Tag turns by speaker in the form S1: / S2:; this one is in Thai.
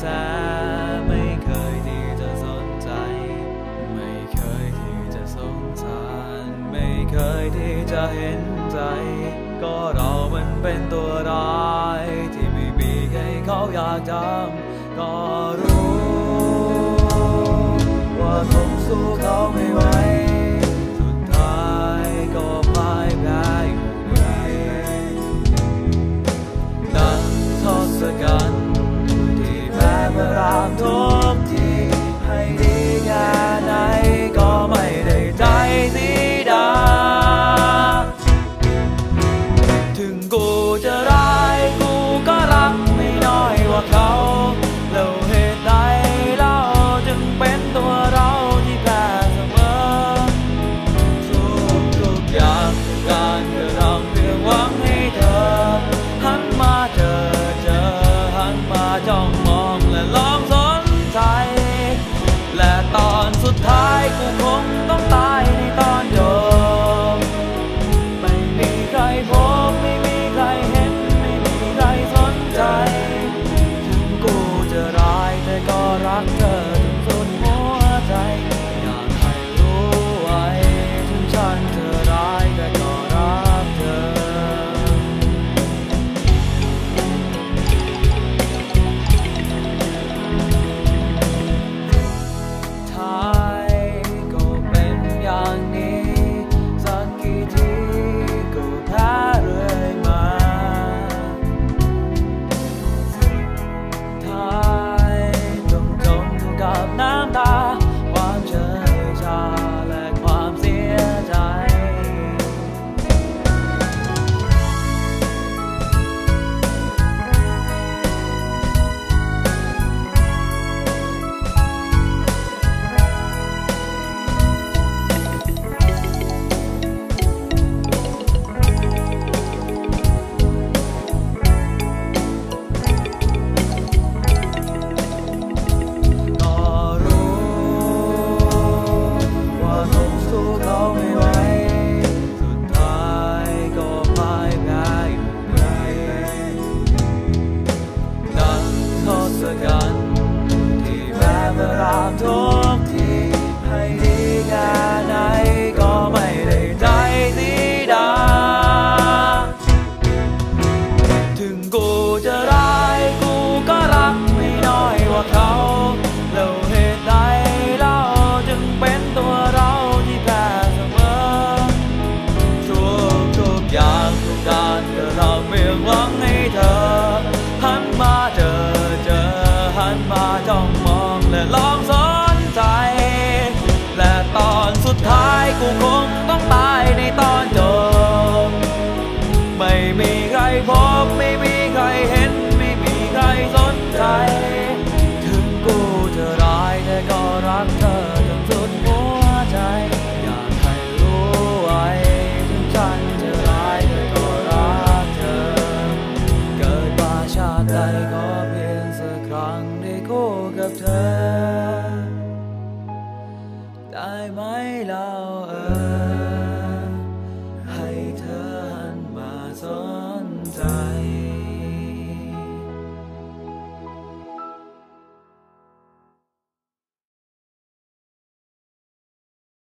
S1: แสไม่เคยที่จะสนใจ ไม่เคยที่จะสงสาร ไม่เคยที่จะเห็นใจ ก็เรามันเป็นตัวร้ายที่ไม่มีใครเขาอยากจำก็รู้ ว่าคงสู้เขาไม่ไหว ทุกทีให้ดีแค่ไหนก็ไม่ได้ใจสีดา ถึงกูจะร้ายกูก็รักไม่น้อยกว่าเขาแล้วเหตุใดเราจึงเป็นตัวเราที่แพ้เสมอทุกทุกอย่างทุกการกระทำเพียงหวังให้เธอหันมาเจอเจอหันมาจ้องมองและลองส ก็รักเธอจนสุดหัวใจ อยากให้รู้ไว้ถึงฉันจะร้ายเธอก็รักเธอ เกิดมาชาติใดก็เพียงสักครั้งได้คู่กับเธอ ได้ไหมเราเออ